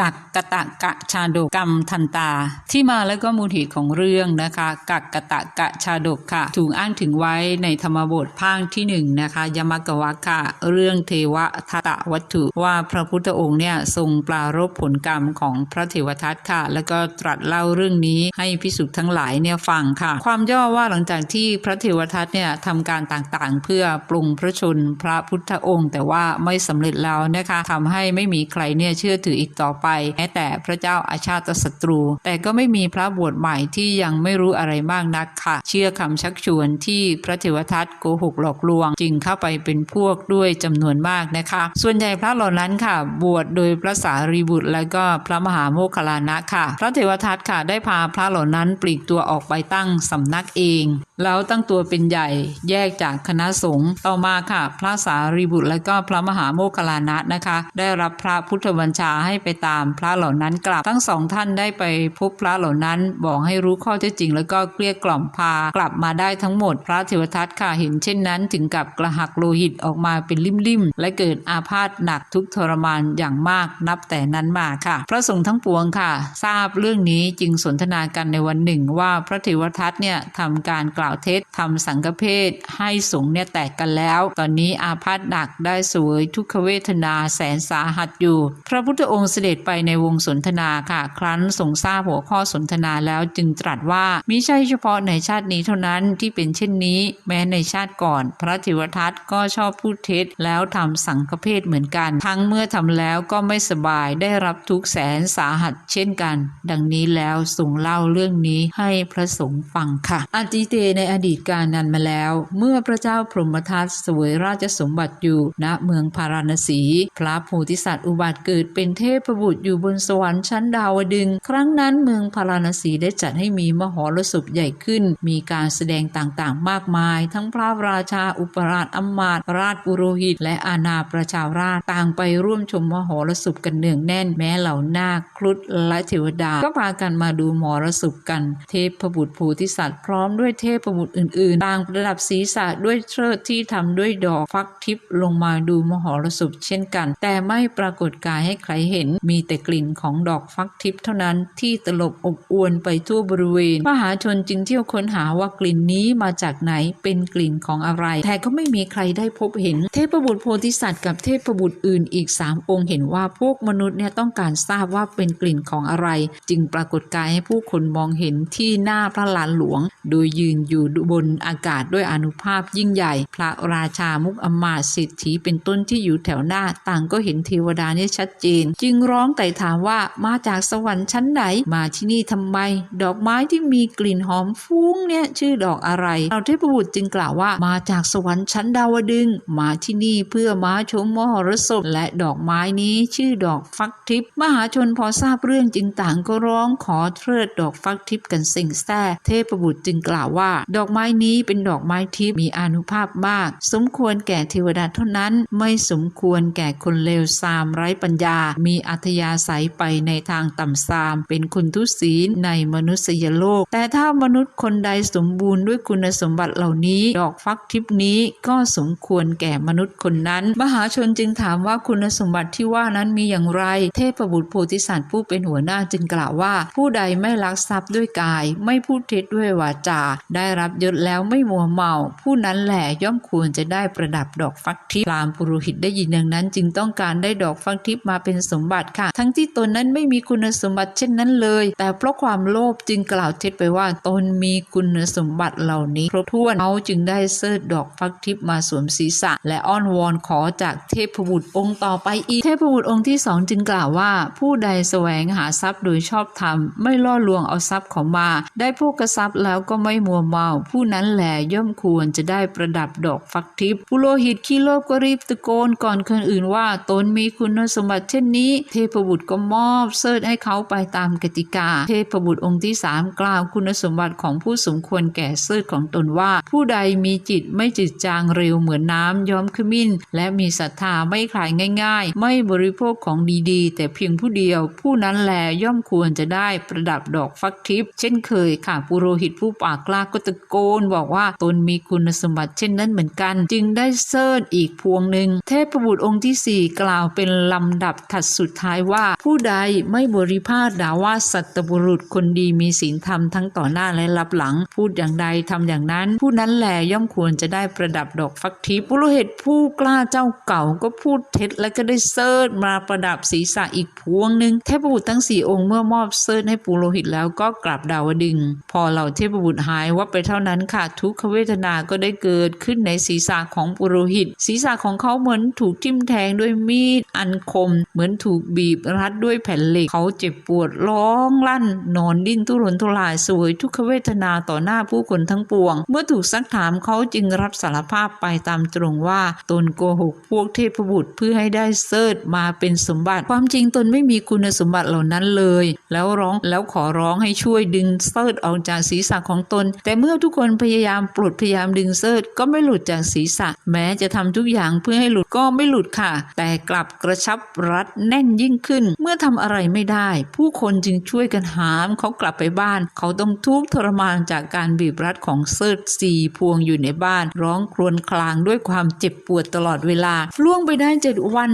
กักกะตะกะชาดกกรรมทันตา ที่มาและก็มูลเหตุของเรื่องนะคะกักกะตะกะชาดกค่ะ ถูกอ้างถึงไว้ในธรรมบทภาคที่หนึ่งนะคะยมกวัคค่ะเรื่องเทวทัตวัตถุว่าพระพุทธองค์เนี่ยทรงปรารบผลกรรมของพระเทวทัตค่ะ แล้วก็ตรัสเล่าเรื่องนี้ให้พิสุทั้งหลายเนี่ยฟังค่ะ ความย่อว่าหลังจากที่พระเทวทัตเนี่ยทำการต่างๆ เพื่อปรุงพระชนพระพุทธองค์ แต่ว่าไม่สำเร็จแล้วนะคะทำให้ไม่มีใครเนี่ยเชื่อถืออีกต่อไปแม้แต่พระเจ้าอาชาติศัตรู แต่ก็ไม่มีพระบวชใหม่ที่ยังไม่รู้อะไรมากนักค่ะ เชื่อคำชักชวนที่พระเทวทัตโกหกหลอกลวง จึงเข้าไปเป็นพวกด้วยจำนวนมากนะคะ ส่วนใหญ่พระเหล่านั้นค่ะ บวชโดยพระสารีบุตรและก็พระมหาโมคคลลานะค่ะ พระเทวทัตค่ะได้พาพระเหล่านั้นปลีกตัวออกไปตั้งสำนักเอง แล้วตั้งตัวเป็นใหญ่แยกจากคณะสงฆ์ต่อมาค่ะ พระสารีบุตรและก็พระมหาโมคคลานะนะคะ ได้รับพระพุทธบัญชาให้ไปตามพระเหล่านั้นกลับทั้งสองท่านได้ไปพบพระเหล่านั้นบอกให้รู้ข้อเท็จจริง แล้วก็เกลี้ยกล่อมพากลับมาได้ทั้งหมด พระเทวทัตค่ะเห็นเช่นนั้น ถึงกับกระหักโลหิตออกมาเป็นลิ่มๆและเกิดอาพาธหนักทุกทรมานอย่างมากนับแต่นั้นมาค่ะ พระสงฆ์ทั้งปวงค่ะ ทราบเรื่องนี้จึงสนทนากันในวันหนึ่ง ว่าพระเทวทัตเนี่ยทำการกล่าวเท็จทำสังฆเพศให้สงเนี่ยแตกกันแล้ว ตอนนี้อาพาธหนักได้สวยทุกขเวทนาแสนสาหัสอยู่ พระพุทธองค์เสด็จไปในวงสนทนาค่ะ ครั้นทรงทราบหัวข้อสนทนาแล้วจึงตรัสว่ามิใช่เฉพาะในชาตินี้เท่านั้นที่เป็นเช่นนี้แม้ในชาติก่อน พระเทวทัตก็ชอบพูดเท็จแล้วทำสังฆเพศเหมือนกัน ทั้งเมื่อทำแล้วก็ไม่สบายได้รับทุกแสนสาหัสเช่นกัน ดังนี้แล้วทรงเล่าเรื่องนี้ให้พระสงฆ์ฟังค่ะอาติเตในอดีตการนั้นมาแล้ว เมื่อพระเจ้าพรหมทัตเสวยราชสมบัติอยู่ณเมืองพาราณสี พระโพธิสัตว์อุบัติเกิดเป็นเทพบุตรอยู่บนสวรรค์ชั้นดาวดึง ครั้งนั้นเมืองพาราณสีได้จัดให้มีมหรสพใหญ่ขึ้น มีการแสดงต่างๆ มากมาย ทั้งพระราชาอุปราชอำมาตราชปุโรหิต และอาณาประชาราชต่างไปร่วมชมมหรสพกันเนืองแน่นแม้เหล่านาคครุฑและเทวดา ก็พากันมาดูมหรสพกัน เทพบุตรโพธิสัตว์พร้อมด้วยเทพบุตรอื่นๆต่างประดับศีรษะด้วยเชิดที่ทำด้วยดอกฟักทิพย์ลงมาดูมหรสพเช่นกัน แต่ไม่ปรากฏกายให้ใครเห็น มีแต่กลิ่นของดอกฟักทิพย์เท่านั้นที่ตลบอบอวนไปทั่วบริเวณมหาชนจึงเที่ยวค้นหาว่ากลิ่นนี้มาจากไหนเป็นกลิ่นของอะไร แต่ก็ไม่มีใครได้พบเห็น เทพบุตรโพธิสัตว์กับเทพบุตรอื่นอีกสามองค์เห็นว่าพวกมนุษย์เนี่ยต้องการทราบว่าเป็นกลิ่นของอะไร จึงปรากฏกายให้ผู้คนมองเห็นที่หน้าพระลานหลวง โดยยืนอยูู่่บนอากาศด้วยอนุภาพยิ่งใหญ่ พระราชามุกอมาตย์เศรษฐีเป็นต้นที่อยู่แถวหน้า ต่างก็เห็นเทวดาเนี่ยชัดเจน จึงร้องไต่ถามว่ามาจากสวรรค์ชั้นไหน มาที่นี่ทำไม ดอกไม้ที่มีกลิ่นหอมฟุ้งเนี่ยชื่อดอกอะไรเราเทพบุตรจึงกล่าวว่ามาจากสวรรค์ชั้นดาวดึง มาที่นี่เพื่อมาชมมหรสพและดอกไม้นี้ชื่อดอกฟักทิพย์มหาชนพอทราบเรื่องจึงต่างก็ร้องขอเทิดดอกฟักทิพย์กันสิ่งแท้เทพบุตรจึงกล่าวว่าดอกไม้นี้เป็นดอกไม้ทิพย์มีอนุภาพมาก สมควรแก่เทวดาเท่านั้น ไม่สมควรแก่คนเลวทรามไร้ปัญญา มีอัธยาศัยไปในทางต่ำทราม เป็นคนทุศีลในมนุษยโลก แต่ถ้ามนุษย์คนใดสมบูรณ์ด้วยคุณสมบัติเหล่านี้ ดอกฟักทิพย์นี้ก็สมควรแก่มนุษย์คนนั้น มหาชนจึงถามว่าคุณสมบัติที่ว่านั้นมีอย่างไร เทพบุตรโพธิสัตว์ผู้เป็นหัวหน้าจึงกล่าวว่า ผู้ใดไม่ลักทรัพย์ด้วยกาย ไม่พูดเท็จด้วยวาจาได้รับยศแล้วไม่มัวเมา ผู้นั้นแหละย่อมควรจะได้ประดับดอกฟักทิพย์พรามปุโรหิตได้ยินดังนั้น จึงต้องการได้ดอกฟักทิพย์มาเป็นสมบัติค่ะ ทั้งที่ตนนั้นไม่มีคุณสมบัติเช่นนั้นเลย แต่เพราะความโลภจึงกล่าวเท็จไปว่าตนมีคุณสมบัติเหล่านี้ครบถ้วนเขาจึงได้เสิร์ชดอกฟักทิพย์มาสวมศีรษะ และอ้อนวอนขอจากเทพบุตรองค์ต่อไปอีก เทพบุตรองค์ที่สองจึงกล่าวว่า ผู้ใดแสวงหาทรัพย์โดยชอบธรรม ไม่ล่อลวงเอาทรัพย์ของมา ได้พวกกระทรัพย์แล้วก็ไม่มัวเมาผู้นั้นแหลย่อมควรจะได้ประดับดอกฟักทิพย์ปุโรหิตขี้โลภก็รีบตะโกนก่อนคนอื่นว่าตนมีคุณสมบัติเช่นนี้ เทพบุตรก็มอบเสิร์ชให้เขาไปตามกติกา เทพบุตรองค์ที่สามกล่าวคุณสมบัติของผู้สมควรแก่เสิร์ชของตนว่า ผู้ใดมีจิตไม่จืดจางเร็วเหมือนน้ำย้อมขมิ้น และมีศรัทธาไม่ขายง่าย ๆ ไม่บริโภคของดีๆ แต่เพียงผู้เดียว ผู้นั้นแลย่อมควรจะได้ประดับดอกฟักทิพย์เช่นเคยค่ะปุโรหิตผู้ปากกล้าก็ตะโกนบอกว่าตนมีคุณสมบัติเช่นนั้นเหมือนกัน จึงได้เซิร์ชอีกพวงหนึ่ง เทพบุตรองค์ที่สี่กล่าวเป็นลำดับถัดสุดท้ายว่า ผู้ใดไม่บริพาทด่าว่าสัตบุรุษคนดีมีศีลธรรมทั้งต่อหน้าและรับหลัง พูดอย่างใดทำอย่างนั้น ผู้นั้นแหลย่อมควรจะได้ประดับดอกฟักทิพย์ปุโรหิตผู้กล้าเจ้าเก่าก็พูดเท็จและก็ได้เซิร์ชมาประดับศีรษะอีกพวงหนึ่งเทพบุตรทั้งสี่องค์เมื่อมอบเซิร์ชให้ปุโรหิตแล้วก็กลับดาวดึง พอเหล่าเทพบุตรหายวับไปเท่านั้นค่ะ ทุกขเวทนาก็ได้เกิดขึ้นในศีรษะของปุโรหิต ศีรษะของเขาเหมือนถูกทิ่มแทงด้วยมีดอันคม เหมือนถูกบีบรัดด้วยแผ่นเหล็ก เขาเจ็บปวดร้องลั่น นอนดิ้นทุรนทุรายสวยทุกขเวทนาต่อหน้าผู้คนทั้งปวง เมื่อถูกซักถามเขาจึงรับสารภาพไปตามตรงว่าตนโกหกพวกเทพบุตรเพื่อให้ได้เซิร์ชมาเป็นสมบัติ ความจริงตนไม่มีคุณสมบัติเหล่านั้นเลย แล้วร้องแล้วขอร้องให้ช่วยดึงเซิร์ชออกจากศีรษะของตน แต่เมื่อื่อทุกคนพยายามปลดพยายามดึงเซิร์ชก็ไม่หลุดจากศีรษะ แม้จะทำทุกอย่างเพื่อให้หลุดก็ไม่หลุดค่ะ แต่กลับกระชับรัดแน่นยิ่งขึ้น เมื่อทำอะไรไม่ได้ ผู้คนจึงช่วยกันหามเขากลับไปบ้าน เขาต้องทุกข์ทรมานจากการบีบรัดของเซิร์ชสี่พวงอยู่ในบ้าน ร้องครวญครางด้วยความเจ็บปวดตลอดเวลา ล่วงไปได้เจ็ดวัน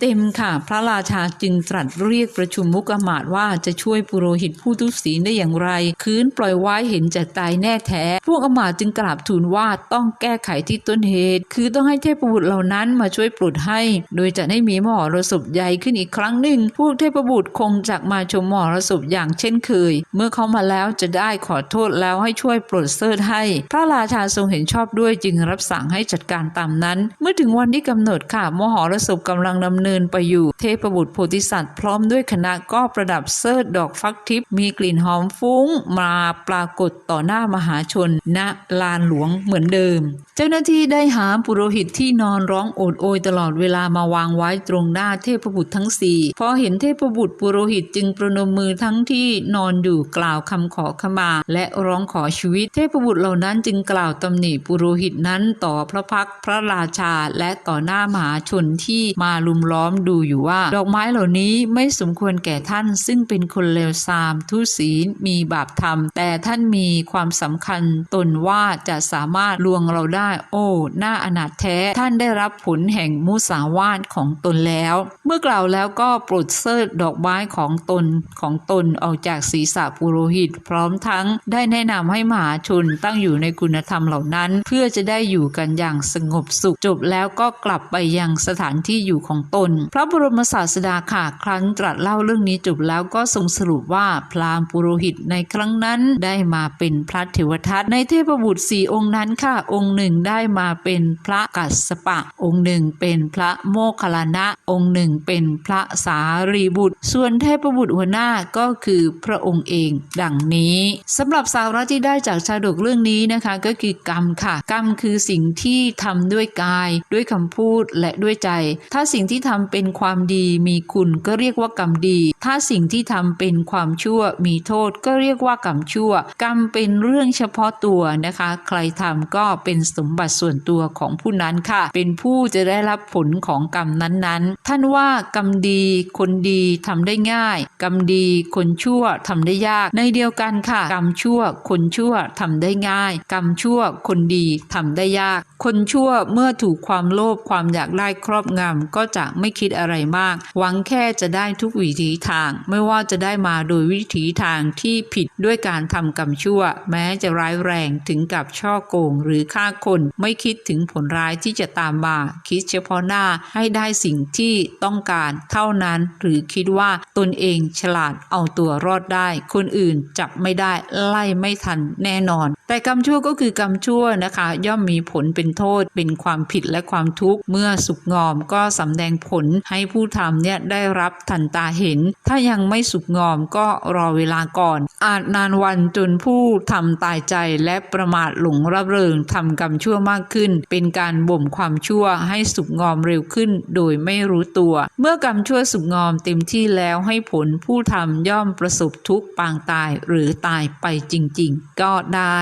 เต็มๆค่ะ พระราชาจึงตรัสเรียกประชุมมุกอมาตว่าจะช่วยปุโรหิตผู้ทุศีลได้อย่างไร คืนปล่อยไว้เห็นจะตายแน่แท้ พวกอมายจึงกราบทูลว่าต้องแก้ไขที่ต้นเหตุ คือต้องให้เทพบุตรเหล่านั้นมาช่วยปลดให้ โดยจะให้มีมหรสพใหญ่ขึ้นอีกครั้งหนึ่ง พวกเทพบุตรคงจะมาชมมหรสพอย่างเช่นเคย เมื่อเขามาแล้วจะได้ขอโทษแล้วให้ช่วยปลดเซิร์ชให้ พระราชาทรงเห็นชอบด้วยจึงรับสั่งให้จัดการตามนั้น เมื่อถึงวันที่กำหนดค่ะมหรสพกำลังดำเนินไปอยู่ เทพบุตรโพธิสัตว์พร้อมด้วยคณะก็ประดับเซิร์ชดอกฟักทิพย์มีกลิ่นหอมฟุ้ง มาปรากฏต่อหน้ามหาชน ณลานหลวงเหมือนเดิม เจ้าหน้าที่ได้หาปุโรหิตที่นอนร้องโอดโอยตลอดเวลามาวางไว้ตรงหน้าเทพบุตรทั้งสี่พอเห็นเทพบุตรปุโรหิตจึงประนมมือทั้งที่นอนอยู่กล่าวคำขอขมา และร้องขอชีวิต เทพบุตรเหล่านั้นจึงกล่าวตำหนิปุโรหิตนั้นต่อพระพักพระราชาและต่อหน้ามหาชนที่มาลุมล้อมดูอยู่ว่า ดอกไม้เหล่านี้ไม่สมควรแก่ท่าน ซึ่งเป็นคนเลวทรามทุศีลมีบาปธรรม แต่ท่านมีความสำคัญตนว่าจะสามารถลวงเราได้ โอ้หน้าอนาถแท้ท่านได้รับผลแห่งมุสาวาทของตนแล้ว เมื่อกล่าวแล้วก็ปลดเซิร์ดอกไม้ของตนของตนออกจากศีรษะปุโรหิต พร้อมทั้งได้แนะนำให้มหาชนตั้งอยู่ในคุณธรรมเหล่านั้น เพื่อจะได้อยู่กันอย่างสงบสุขจบแล้วก็กลับไปยังสถานที่อยู่ของตน พระบรมศาสดาค่ะครั้นตรัสเล่าเรื่องนี้จบแล้วก็ทรงสรุปว่าพราหมณ์ปุโรหิตในครั้งนั้นได้มาเป็นพระเทวทัตในเทพบุตรสี่องค์นั้นค่ะองค์หนึ่งได้มาเป็นพระกัสปะ องค์หนึ่งเป็นพระโมคคัลลานะ องค์หนึ่งเป็นพระสารีบุตร ส่วนเทพบุตรหัวหน้าก็คือพระองค์เอง ดังนี้สำหรับสาระที่ได้จากชาดกเรื่องนี้นะคะก็คือกรรมค่ะ กรรมคือสิ่งที่ทำด้วยกาย ด้วยคำพูดและด้วยใจ ถ้าสิ่งที่ทำเป็นความดีมีคุณก็เรียกว่ากรรมดี ถ้าสิ่งที่ทำเป็นความชั่วมีโทษก็เรียกว่ากรรมชั่ว กรรมเป็นเรื่องเฉพาะตัวนะคะ ใครทำก็เป็นสมบัติส่วนตัวของผู้นั้นค่ะ เป็นผู้จะได้รับผลของกรรมนั้นๆ ท่านว่ากรรมดีคนดีทำได้ง่าย กรรมดีคนชั่วทำได้ยาก ในเดียวกันค่ะ กรรมชั่ว คนชั่วทำได้ง่าย กรรมชั่ว คนดีทำได้ยาก คนชั่วเมื่อถูกความโลภความอยากได้ครอบงำก็จะไม่คิดอะไรมาก หวังแค่จะได้ทุกวิถีทาง ไม่ว่าจะได้มาโดยวิถีทางที่ผิดด้วยการทำกรรมชั่ว แม้จะร้ายแรงถึงกับช่อโกงหรือฆ่าคนไม่คิดถึงผลร้ายที่จะตามมา คิดเฉพาะหน้าให้ได้สิ่งที่ต้องการเท่านั้น หรือคิดว่าตนเองฉลาดเอาตัวรอดได้ คนอื่นจับไม่ได้ไล่ไม่ทันแน่นอน แต่กรรมชั่วก็คือกรรมชั่วนะคะ ย่อมมีผลเป็นโทษ เป็นความผิดและความทุกข์เมื่อสุกงอมก็สำแดงผลให้ผู้ทำเนี่ยได้รับทันตาเห็น ถ้ายังไม่สุกงอมก็รอเวลาก่อน อาจนานวันจนผู้ทำตายใจและประมาทหลงระเริงทำกรรมชั่วมากขึ้น เป็นการบ่มความชั่วให้สุกงอมเร็วขึ้นโดยไม่รู้ตัว เมื่อกรรมชั่วสุกงอมเต็มที่แล้วให้ผลผู้ทำย่อมประสบทุกข์ปางตายหรือตายไปจริง ๆ ก็ได้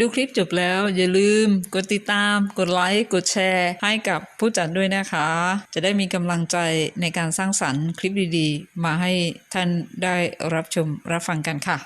ดูคลิปจบแล้วอย่าลืม กดติดตาม กดไลค์ กดแชร์ ให้กับผู้จัดด้วยนะคะ จะได้มีกำลังใจในการสร้างสรรค์คลิปดีๆ มาให้ท่านได้รับชมรับฟังกันค่ะ